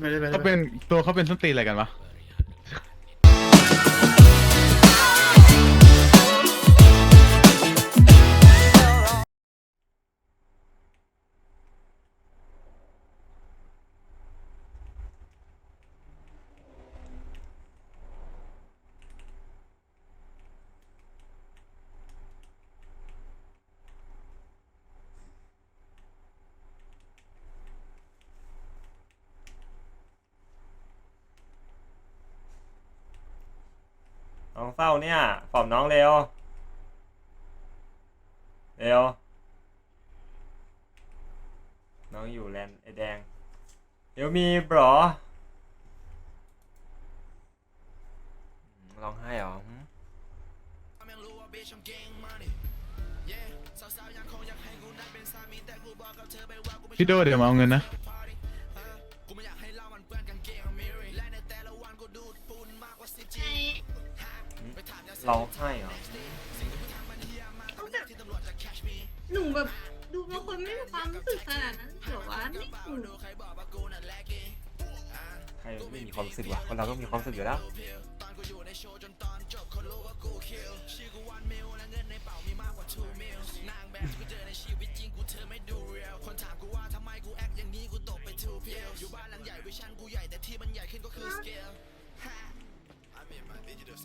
ไม่ได้ไม่ได้เขาเป็นตัวเขาเป็นส้นตีนอะไรกันวะ องเศร้าเนี่ยปลอบน้องเร็ว เร็ว น้องอยู่แลนด์ไอแดง เดี๋ยวมีบรอร้องไห้เหรอพี่โดเดี๋ยวมาเอาเงินนะ ร้องไห้เหรอหนูแบบดูเป็นคนไม่มีความรู้สึกขนาดนั้นหรอวะนี่หนูใครไม่มีความรู้สึกวะคนเราก็มีความรู้สึกอยู่แล้ว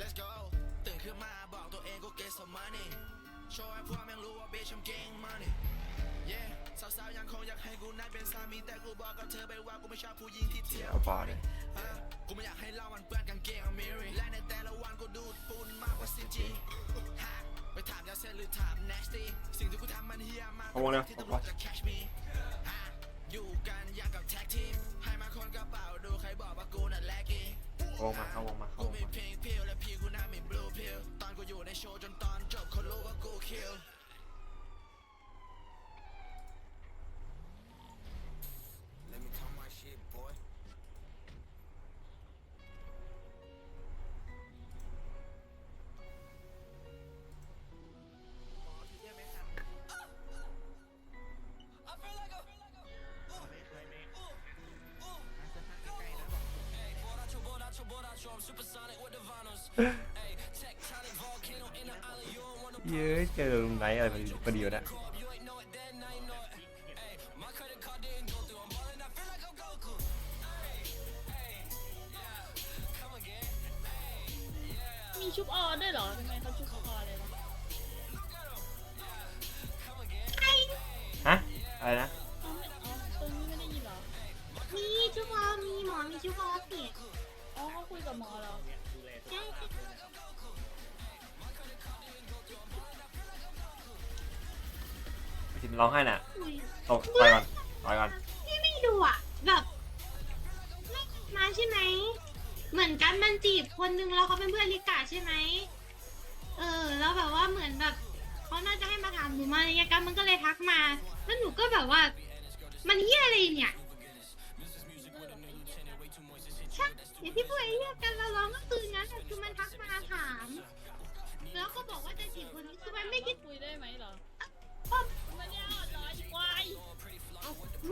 Let's go ตื่นขึ้นมาบอกตัวเองกู get some money โชว์ให้พวกแม่งรู้ว่า bitch I'm getting money yeah สาวๆยังคงอยากให้กูนั้นเป็นสามีแต่กูบอกกับเธอไปว่ากูไม่ชอบผู้หญิงที่เที่ยวเอาพอเลยฮะกูไม่อยากให้เรามันเปื้อนกางเกงมิริและในแต่ละวันกูดูดปูนมากกว่าซินจี เซนหรือถาม nasty สิ่งที่กูทำมันเฮี้ยมากเอาวงเลยที่เอาตำรววงจจะ catch me ฮะอยู่กันอย่างกับแท็กทีมให้มาคนกระเป๋าดูใครบอกว่ากูน่ะแลกกี้วงมาเข้าวงมาเข้ากูวงมีมาเพลงพิวและพี่กูน่ามี blue pill ตอนกูอยู่ในโชว์จนตอนจบคนรู้ว่ากู kill Let เย้ยเจอลุงไนท์อะไรพอดีพอดีวะเนี่ยมีชุบออด้วยเหรอทำไมเขาชุบออเลยวะฮะ อะไรนะ อ๋อไม่อ๋อตรงนี้ไม่ได้ยินเหรอ มีชุบอมีหมอมีชุบอเปียก อ๋อเขาคุยกับหมอเหรอใช่พิมร้องไห้น่ะคุยตกต่อยก่อนต่อยก่อนพี่ไม่ดูอะ แบบไม่มาใช่ไหม เหมือนกันมันจีบคนนึงแล้วเขาเป็นเพื่อนลิกาใช่ไหม เออ แล้วแบบว่าเหมือนแบบเขาน่าจะให้มาถามหนูมาอะไรเงี้ยกันมันก็เลยทักมา แล้วหนูก็แบบว่า มันเฮียอะไรเนี่ย เดี๋ยวที่พวกไอ้เรียกกันเราร้องเมื่คืนนั้นอะคือมันทักมาถาม แล้วก็บอกว่าจะจีบคนนี้คือมันไม่คิดคุยได้ไหมเหรอมันยาวร้อยคว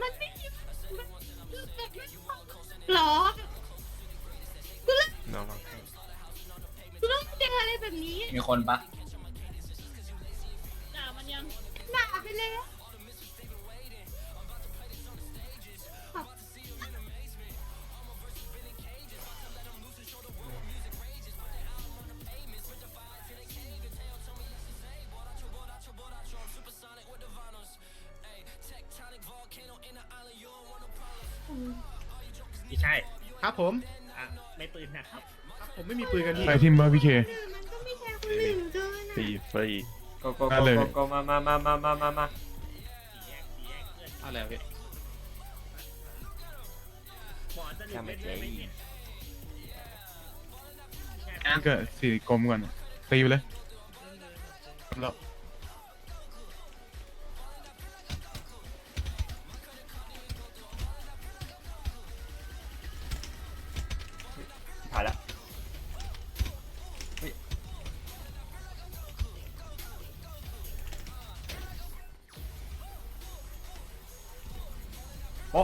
มันไม่คิดมันคือแบบไม่พอหรอกูเลิกน้องร้องเลิจออะไรแบบนี้มีคนปะด่ามันยังด่าไปเลย ไม่ใช่ครับผมอะไม่ปืนนะครับผมไม่มีปืนกันพี่ไปทีมเบอร์พีเคมันก็ไม่ใช่คนอื่นเกินตีอะฟรีโกโกมาโกเลยโกโกมามามามามามามาสี่แยกสี่แยกเพื่อนอะไรพี่หมอจะหลุดเล่นด้วยไหมเนี่ยนั่นก็สี่กลมก่อนตีไปเลยแล้ว โอ้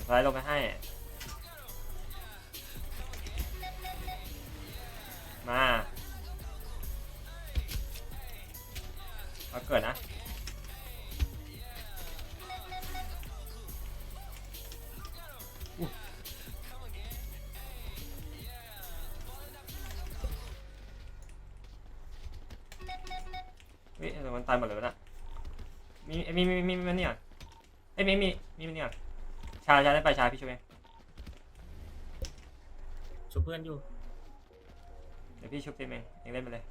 สไลด์ลงไปให้ มันตายหมดเลยวะน่ะมีเอ้ยมีมีมีมีมันเนี่ยเอ้ยมีมีมีมันเนี่ยชาชาได้ไปชาพี่ช่วยเองช่วยเพื่อนอยู่เดี๋ยวพี่ชุบเต็มเองเองเล่นไปเลย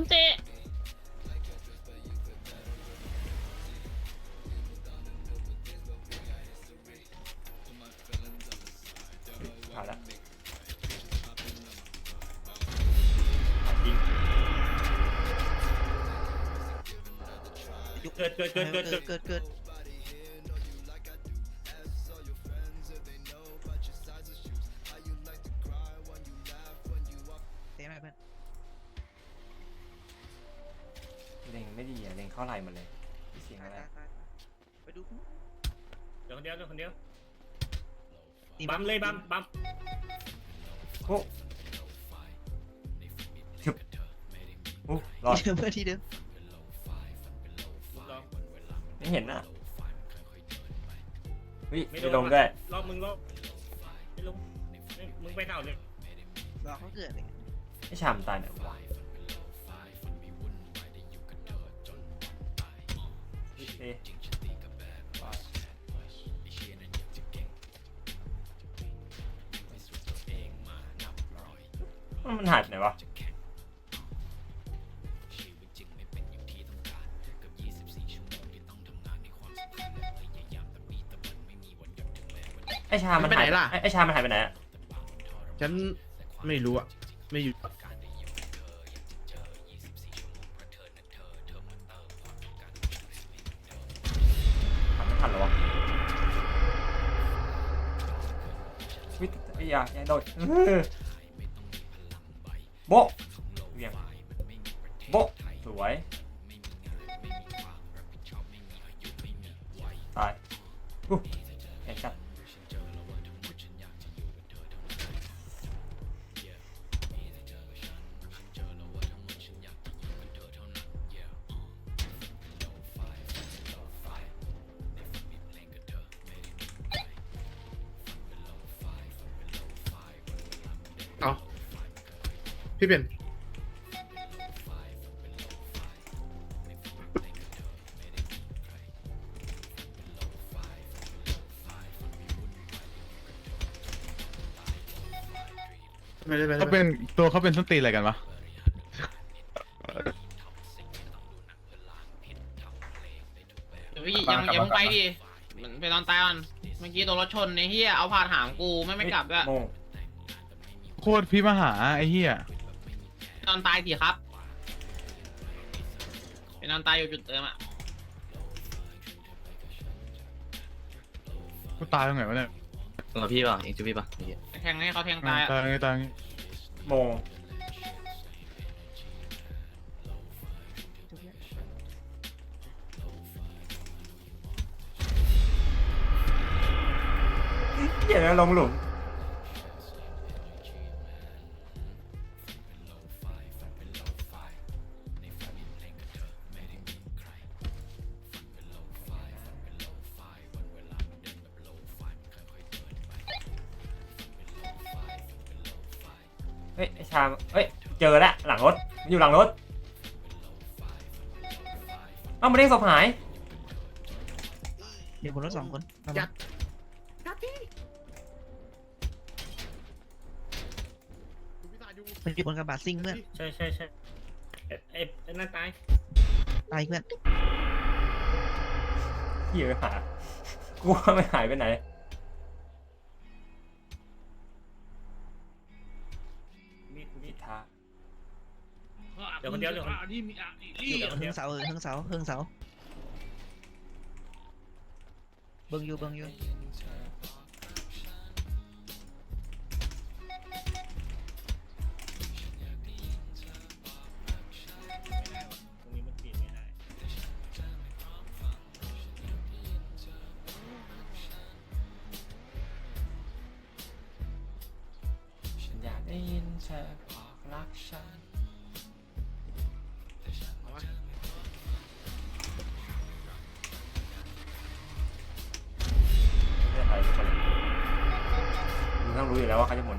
นเตะผ่านละจริงเกิดเกิดเกิดเกิดเกิดเกิดเกิด คนเดียวเดี๋ยวคนเดียวตีบัมเลยบัมบัมโอ้ชึบโอ้รอดเพื่อนที่เดิมลองไม่เห็นน่ะเฮ้ยไม่ไม่โดลนงด้วยรอบมึงรอบไม่ลงไม่มึงไปเท่าเลยรอเขาเกิดเลยไอ้ชามตายเนี่ยวะเอ๊ะ มันหายไปไหนวะไอชา มันไปไหนหายล่ะ ไอ้ไอชา มันหายไปไหนอะฉันไม่รู้อะไม่อยู่ทำไม่ทันเหรอวะวิทไอ้ยาอย่าโดดเออ โบเรียงโบสวยตาย พี่เป็นไม่ได้ไม่ได้เขาเป็นตัวเขาเป็นส้นตีนอะไรกันวะเดี๋ยวพี่ยังยังไปดิมันไปนอนตายก่อนเมื่อกี้โดนรถชนไอ้เหี้ยเอาผ่านหางกูไม่ไม่กลับด้วยโมงโคตรพี่มาหาไอ้เหี้ยน อนตายสิครับเป็นนอนตายอยู่จุดเติมอะกูตายตรงไหนวะเนี่ยเราพี่ป่ะเองจูพี่ป่ะไอ้เหี้ยแทงให้เขาแทงตายอะตายตายตายโมงเหี้ยแล้วลงหลุม อยู่หลังรถเอ้ามาเด้งศพหายเดี๋ยวบนรถสองคนจัดมันอยู่บนกระบะซิ่งเพื่อนใช่ใช่ใช่เอ้ยเอ้ยไอ้นั่นตายตายเพื่อน เหี้ยหากูว่าไม่หายไปไหน เดี๋ยวคนเดียวเดี๋ยวคนนี่มีอะเดี๋ยวคนเฮิเดียงวเสาเออเฮิงเสาเฮิงเสาเบิ่งอยู่เบิ่งอยู่ต รู้อยู่แล้วว่าเขาจะหมุน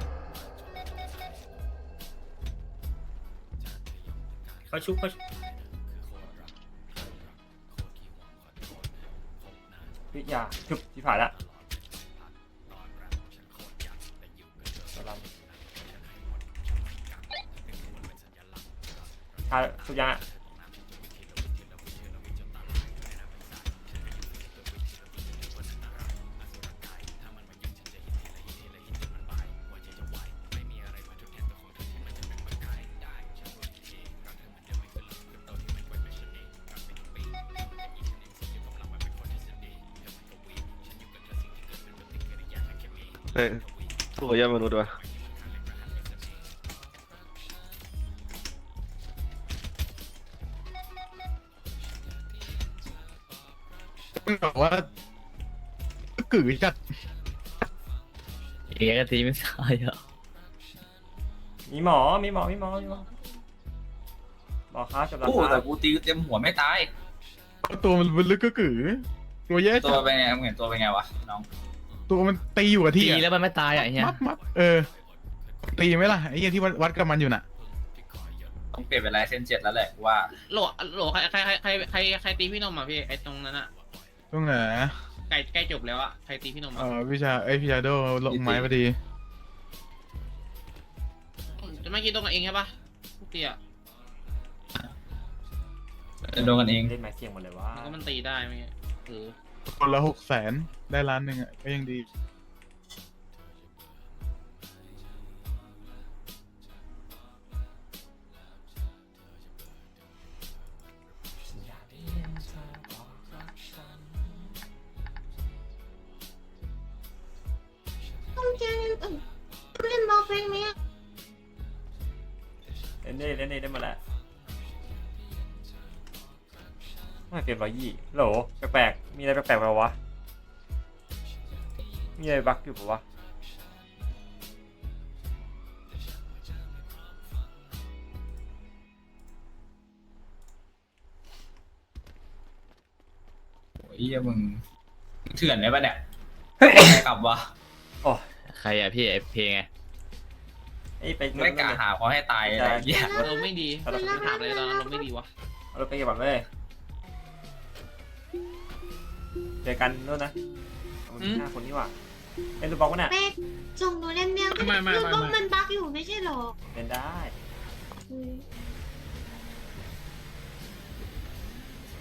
เขาชุบเขาชุบพิยาจุบที่ผ่านละสลัมชาสุดยัง ยอดมนุษย์วะมึงบอกว่ากือจัดเองก็ทีไม่ตายอะมีหมอ มีหมอ มีหมอ มีหมอหมอครับจบแล้วโอ้คแต่รับกูตีเต็มหัวไม่ตาย ตัวมันลึกก็กือตัวแย่ตัจัวดเป็นไงมึงเห็นตัวเป็นไงวะน้อง ตัวมันตีอยู่กับที่ตีอะแล้วมันไม่ตายอะไอ้เหี้ยมับมับเออ ตีไหมล่ะไอ้เหี้ยที่วัดวัดกับมันอยู่น่ะ ต้องเปลี่ยนเป็นลายเส้นเจ็ดแล้วแหละกูว่าโหลโหลใครใครใครใครใครใครตีพี่นมอะพี่ไอ้ตรงนั้นอะตรงไหนใกล้ใกล้จบแล้วอะใครตีพี่นมเออะอพี่ชาเอ้ยพี่ชาโดลงไม้พอดี จะเมื่อกี้ตรงกับเองใช่ปะทุกทีอะโดนกันเอง เล่นไม้เสียงหมดเลยว่ามันก็มันตีได้ไม่เออ คนละหกแสนได้ล้านหนึ่งอะก็ยังดีอยากได้ยินเธอบอกรักฉันต้องเจอเออเล่นบอกเพลงนี้เล่นได้เล่นได้ได้หมดแล้วไม่เปลี่ยนร้อยยี่โหลแปลกๆ มีอะไรแปลกๆเปล่าวะ มีอะไรบั๊กอยู่ปะวะโอ้ยเหี้ยมึงมึงเถื่อนได้ปะเนี่ยใครกลับวะใครอะพี่ไอ้เพลงไงเอ้ยไปมึงไม่กล้าหาเขาให้ตายอะไรเงี้ย อารมณ์ไม่ดีเอารถไม่ถามเลยตอนนั้นอารมณ์ไม่ดีวะ เอารถไปเก็บก่อนเลย เจอกันโน่นนะมีห้าคนนี่ว่าเล่นลูกบอลกัน่ะแม่ส่งหนูเล่นแมวก็ไม่ไม่ไม่ ก็มันบั๊กอยู่ไม่ใช่หรอเล่นได้อืม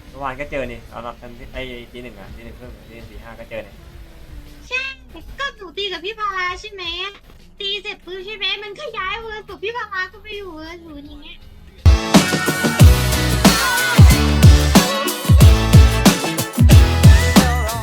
เมื่อวานก็เจอนี่เอาละทันทีไอ้ทีหนึ่งอะทีหนึ่งเพิ่มทีสี่ห้าก็เจอเนี่ยใช่ก็หนูตีกับพี่พาราใช่ไหมตีเสร็จปุ๊บใช่ไหมมันก็ย้ายเวอร์สุดพี่พาราก็ไปอยู่เวอร์สูนอย่างเงี้ย